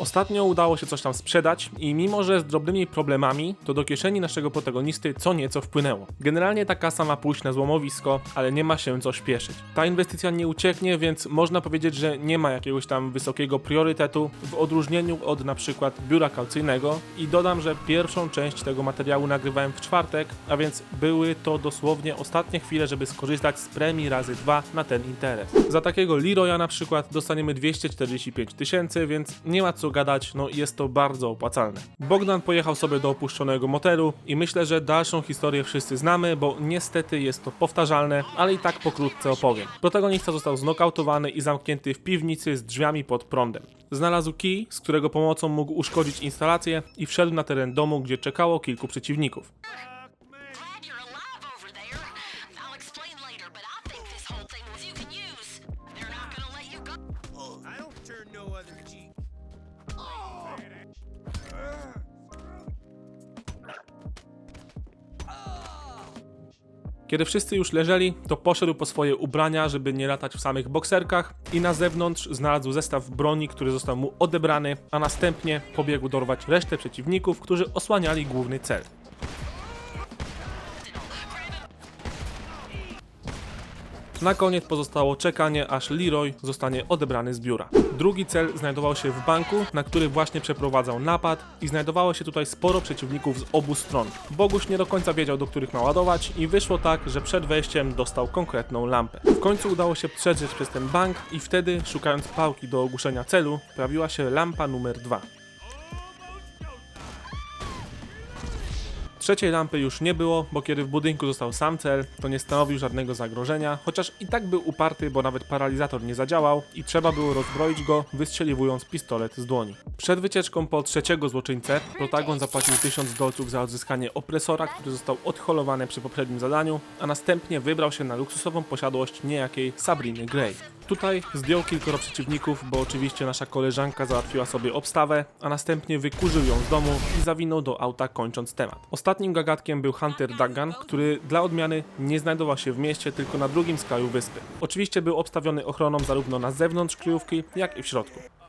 Ostatnio udało się coś tam sprzedać i mimo, że z drobnymi problemami, to do kieszeni naszego protagonisty co nieco wpłynęło. Generalnie ta kasa ma pójść na złomowisko, ale nie ma się co śpieszyć. Ta inwestycja nie ucieknie, więc można powiedzieć, że nie ma jakiegoś tam wysokiego priorytetu w odróżnieniu od na przykład biura kaucyjnego i dodam, że pierwszą część tego materiału nagrywałem w czwartek, a więc były to dosłownie ostatnie chwile, żeby skorzystać z premii razy dwa na ten interes. Za takiego Leroya na przykład dostaniemy 245 tysięcy, więc nie ma co gadać, no jest to bardzo opłacalne. Bogdan pojechał sobie do opuszczonego motelu i myślę, że dalszą historię wszyscy znamy, bo niestety jest to powtarzalne, ale i tak pokrótce opowiem. Protagonista został znokautowany i zamknięty w piwnicy z drzwiami pod prądem. Znalazł kij, z którego pomocą mógł uszkodzić instalację i wszedł na teren domu, gdzie czekało kilku przeciwników. Kiedy wszyscy już leżeli, to poszedł po swoje ubrania, żeby nie latać w samych bokserkach i na zewnątrz znalazł zestaw broni, który został mu odebrany, a następnie pobiegł dorwać resztę przeciwników, którzy osłaniali główny cel. Na koniec pozostało czekanie, aż Leroy zostanie odebrany z biura. Drugi cel znajdował się w banku, na który właśnie przeprowadzał napad i znajdowało się tutaj sporo przeciwników z obu stron. Boguś nie do końca wiedział, do których ma ładować i wyszło tak, że przed wejściem dostał konkretną lampę. W końcu udało się przedrzeć przez ten bank i wtedy, szukając pałki do ogłuszenia celu, pojawiła się lampa numer 2. Trzeciej lampy już nie było, bo kiedy w budynku został sam cel, to nie stanowił żadnego zagrożenia, chociaż i tak był uparty, bo nawet paralizator nie zadziałał i trzeba było rozbroić go, wystrzeliwując pistolet z dłoni. Przed wycieczką po trzeciego złoczyńcę, Protagon zapłacił 1000 dolców za odzyskanie opresora, który został odholowany przy poprzednim zadaniu, a następnie wybrał się na luksusową posiadłość niejakiej Sabriny Gray. Tutaj zdjął kilkoro przeciwników, bo oczywiście nasza koleżanka załatwiła sobie obstawę, a następnie wykurzył ją z domu i zawinął do auta kończąc temat. Ostatnim gagatkiem był Hunter Duggan, który dla odmiany nie znajdował się w mieście, tylko na drugim skraju wyspy. Oczywiście był obstawiony ochroną zarówno na zewnątrz kryjówki, jak i w środku.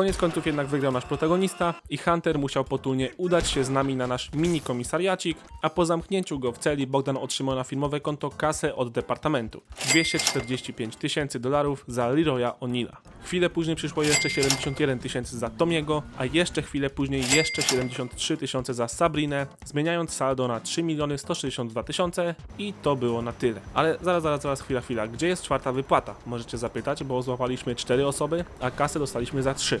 Koniec końców jednak wygrał nasz protagonista i Hunter musiał potulnie udać się z nami na nasz mini komisariacik, a po zamknięciu go w celi Bogdan otrzymał na firmowe konto kasę od departamentu. 245 tysięcy dolarów za Leroya O'Neilla. Chwilę później przyszło jeszcze 71 tysięcy za Tomiego, a jeszcze chwilę później jeszcze 73 tysiące za Sabrinę, zmieniając saldo na 3 miliony 162 tysiące i to było na tyle. Ale zaraz, zaraz, zaraz, chwila, chwila. Gdzie jest czwarta wypłata? Możecie zapytać, bo złapaliśmy 4 osoby, a kasę dostaliśmy za 3.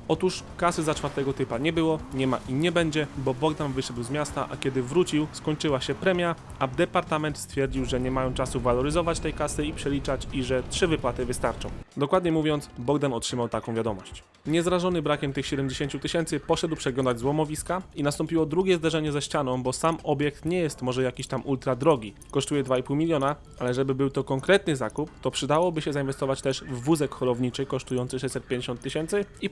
Otóż kasy za czwartego typa nie było, nie ma i nie będzie, bo Bogdan wyszedł z miasta, a kiedy wrócił, skończyła się premia, a departament stwierdził, że nie mają czasu waloryzować tej kasy i przeliczać i że trzy wypłaty wystarczą. Dokładnie mówiąc, Bogdan otrzymał taką wiadomość. Niezrażony brakiem tych 70 tysięcy poszedł przeglądać złomowiska i nastąpiło drugie zderzenie ze ścianą, bo sam obiekt nie jest może jakiś tam ultra drogi. Kosztuje 2,5 miliona, ale żeby był to konkretny zakup, to przydałoby się zainwestować też w wózek holowniczy kosztujący 650 tysięcy i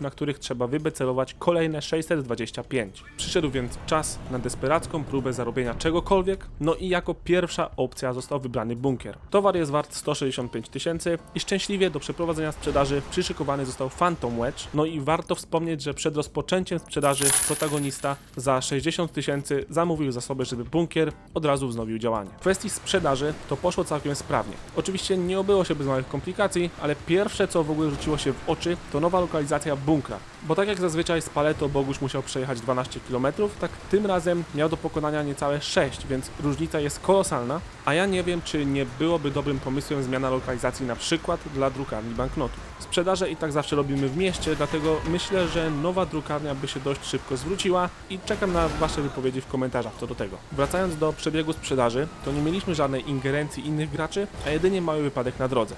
na których trzeba wybecelować kolejne 625. Przyszedł więc czas na desperacką próbę zarobienia czegokolwiek, no i jako pierwsza opcja został wybrany bunkier. Towar jest wart 165 tysięcy i szczęśliwie do przeprowadzenia sprzedaży przyszykowany został Phantom Wedge, no i warto wspomnieć, że przed rozpoczęciem sprzedaży protagonista za 60 tysięcy zamówił zasoby, żeby bunkier od razu wznowił działanie. W kwestii sprzedaży to poszło całkiem sprawnie. Oczywiście nie obyło się bez małych komplikacji, ale pierwsze co w ogóle rzuciło się w oczy to nowa lokalizacja bunkra. Bo tak jak zazwyczaj z Paleto Boguś musiał przejechać 12 km, tak tym razem miał do pokonania niecałe 6, więc różnica jest kolosalna, a ja nie wiem czy nie byłoby dobrym pomysłem zmiana lokalizacji na przykład dla drukarni banknotów. Sprzedaże i tak zawsze robimy w mieście, dlatego myślę, że nowa drukarnia by się dość szybko zwróciła i czekam na Wasze wypowiedzi w komentarzach co do tego. Wracając do przebiegu sprzedaży, to nie mieliśmy żadnej ingerencji innych graczy, a jedynie mały wypadek na drodze.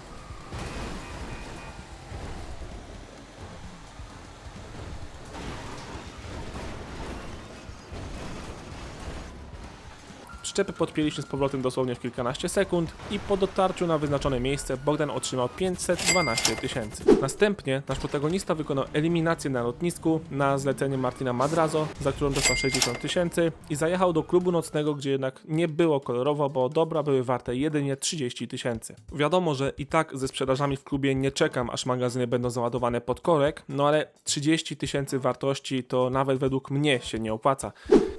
Przyczepy podpięliśmy z powrotem dosłownie w kilkanaście sekund i po dotarciu na wyznaczone miejsce Bogdan otrzymał 512 tysięcy. Następnie nasz protagonista wykonał eliminację na lotnisku na zlecenie Martina Madrazo, za którą dostał 60 tysięcy i zajechał do klubu nocnego, gdzie jednak nie było kolorowo, bo dobra były warte jedynie 30 tysięcy. Wiadomo, że i tak ze sprzedażami w klubie nie czekam, aż magazyny będą załadowane pod korek, no ale 30 tysięcy wartości to nawet według mnie się nie opłaca.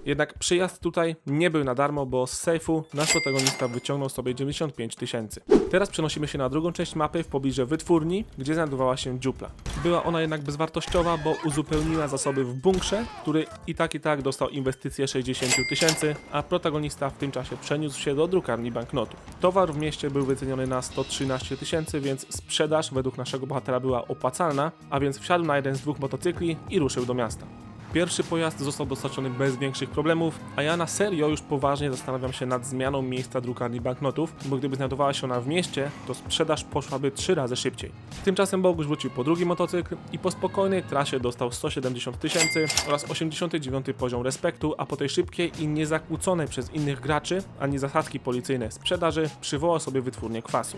Jednak przyjazd tutaj nie był na darmo, bo z sejfu nasz protagonista wyciągnął sobie 95 tysięcy. Teraz przenosimy się na drugą część mapy w pobliże wytwórni, gdzie znajdowała się dziupla. Była ona jednak bezwartościowa, bo uzupełniła zasoby w bunkrze, który i tak i tak dostał inwestycję 60 tysięcy, a protagonista w tym czasie przeniósł się do drukarni banknotów. Towar w mieście był wyceniony na 113 tysięcy, więc sprzedaż według naszego bohatera była opłacalna, a więc wsiadł na jeden z dwóch motocykli i ruszył do miasta. Pierwszy pojazd został dostarczony bez większych problemów, a ja na serio już poważnie zastanawiam się nad zmianą miejsca drukarni banknotów, bo gdyby znajdowała się ona w mieście, to sprzedaż poszłaby trzy razy szybciej. Tymczasem Boguś wrócił po drugi motocykl i po spokojnej trasie dostał 170 tysięcy oraz 89 poziom respektu, a po tej szybkiej i niezakłóconej przez innych graczy, ani zasadzki policyjnej sprzedaży, przywołał sobie wytwórnię kwasu.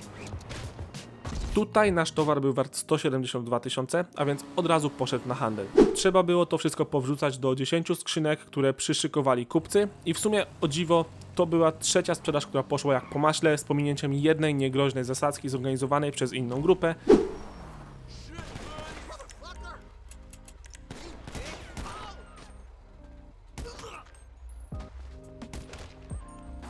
Tutaj nasz towar był wart 172 tysiące, a więc od razu poszedł na handel. Trzeba było to wszystko powrzucać do 10 skrzynek, które przyszykowali kupcy i w sumie o dziwo to była trzecia sprzedaż, która poszła jak po maśle, z pominięciem jednej niegroźnej zasadzki zorganizowanej przez inną grupę.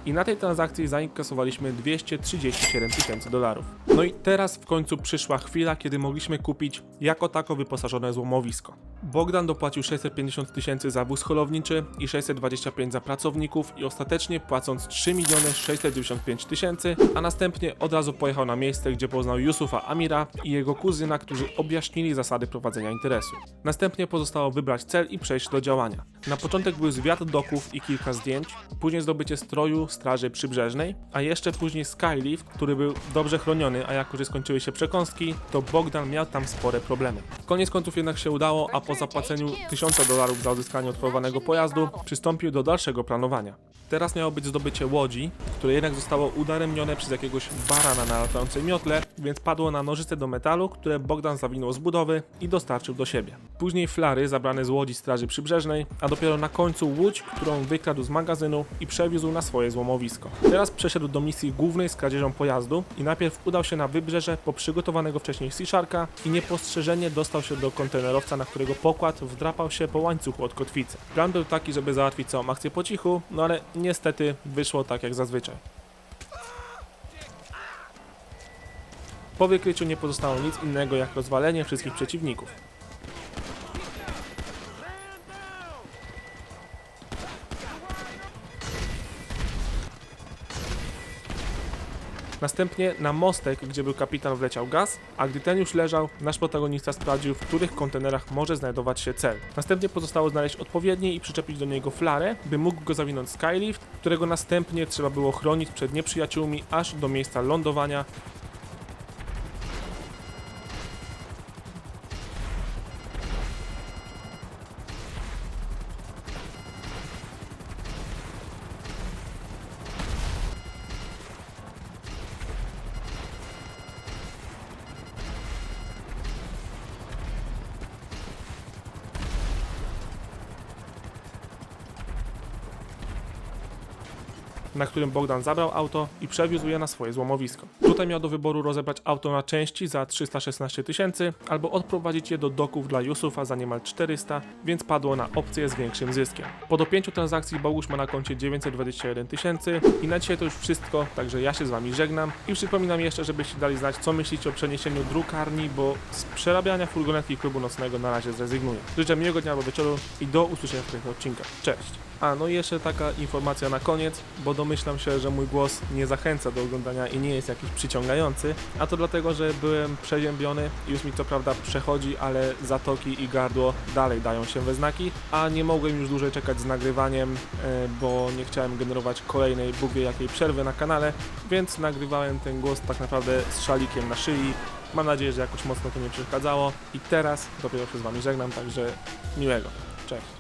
I na tej transakcji zainkasowaliśmy 237 tysięcy dolarów. No i teraz w końcu przyszła chwila, kiedy mogliśmy kupić jako tako wyposażone złomowisko. Bogdan dopłacił 650 tysięcy za wóz holowniczy i 625 za pracowników i ostatecznie płacąc 3 miliony 695 tysięcy, a następnie od razu pojechał na miejsce, gdzie poznał Yusufa Amira i jego kuzyna, którzy objaśnili zasady prowadzenia interesu. Następnie pozostało wybrać cel i przejść do działania. Na początek był zwiat doków i kilka zdjęć, później zdobycie stroju Straży Przybrzeżnej, a jeszcze później Skylift, który był dobrze chroniony, a jako że skończyły się przekąski, to Bogdan miał tam spore problemy. Koniec końców jednak się udało, a po zapłaceniu 1000 dolarów za uzyskanie odporowanego pojazdu, przystąpił do dalszego planowania. Teraz miało być zdobycie łodzi, które jednak zostało udaremnione przez jakiegoś barana na latającej miotle, więc padło na nożyce do metalu, które Bogdan zawinął z budowy i dostarczył do siebie. Później flary zabrane z łodzi Straży Przybrzeżnej, a dopiero na końcu łódź, którą wykradł z magazynu i przewiózł na swoje złomowisko. Teraz przeszedł do misji głównej z kradzieżą pojazdu i najpierw udał się na wybrzeże po przygotowanego wcześniej Sea Sharka i niepostrzeżenie dostał się do kontenerowca, na którego pokład wdrapał się po łańcuchu od kotwicy. Plan był taki, żeby załatwić całą akcję po cichu, no ale niestety wyszło tak jak zazwyczaj. Po wykryciu nie pozostało nic innego jak rozwalenie wszystkich przeciwników. Następnie na mostek, gdzie był kapitan, wleciał gaz, a gdy ten już leżał, nasz protagonista sprawdził, w których kontenerach może znajdować się cel. Następnie pozostało znaleźć odpowiedni i przyczepić do niego flarę, by mógł go zawinąć Skylift, którego następnie trzeba było chronić przed nieprzyjaciółmi aż do miejsca lądowania, na którym Bogdan zabrał auto i przewiózł je na swoje złomowisko. Tutaj miał do wyboru rozebrać auto na części za 316 tysięcy albo odprowadzić je do doków dla Yusufa za niemal 400, więc padło na opcję z większym zyskiem. Po dopięciu transakcji Boguś ma na koncie 921 tysięcy i na dzisiaj to już wszystko, także ja się z wami żegnam i przypominam jeszcze, żebyście dali znać co myślicie o przeniesieniu drukarni, bo z przerabiania furgonetki klubu nocnego na razie zrezygnuję. Życzę miłego dnia albo wieczoru i do usłyszenia w kolejnych odcinkach. Cześć! A, no i jeszcze taka informacja na koniec, bo domyślam się, że mój głos nie zachęca do oglądania i nie jest jakiś przyciągający, a to dlatego, że byłem przeziębiony, już mi to prawda przechodzi, ale zatoki i gardło dalej dają się we znaki, a nie mogłem już dłużej czekać z nagrywaniem, e, bo nie chciałem generować kolejnej Bóg wie jakiej przerwy na kanale, więc nagrywałem ten głos tak naprawdę z szalikiem na szyi. Mam nadzieję, że jakoś mocno to nie przeszkadzało i teraz dopiero się z Wami żegnam, także miłego. Cześć.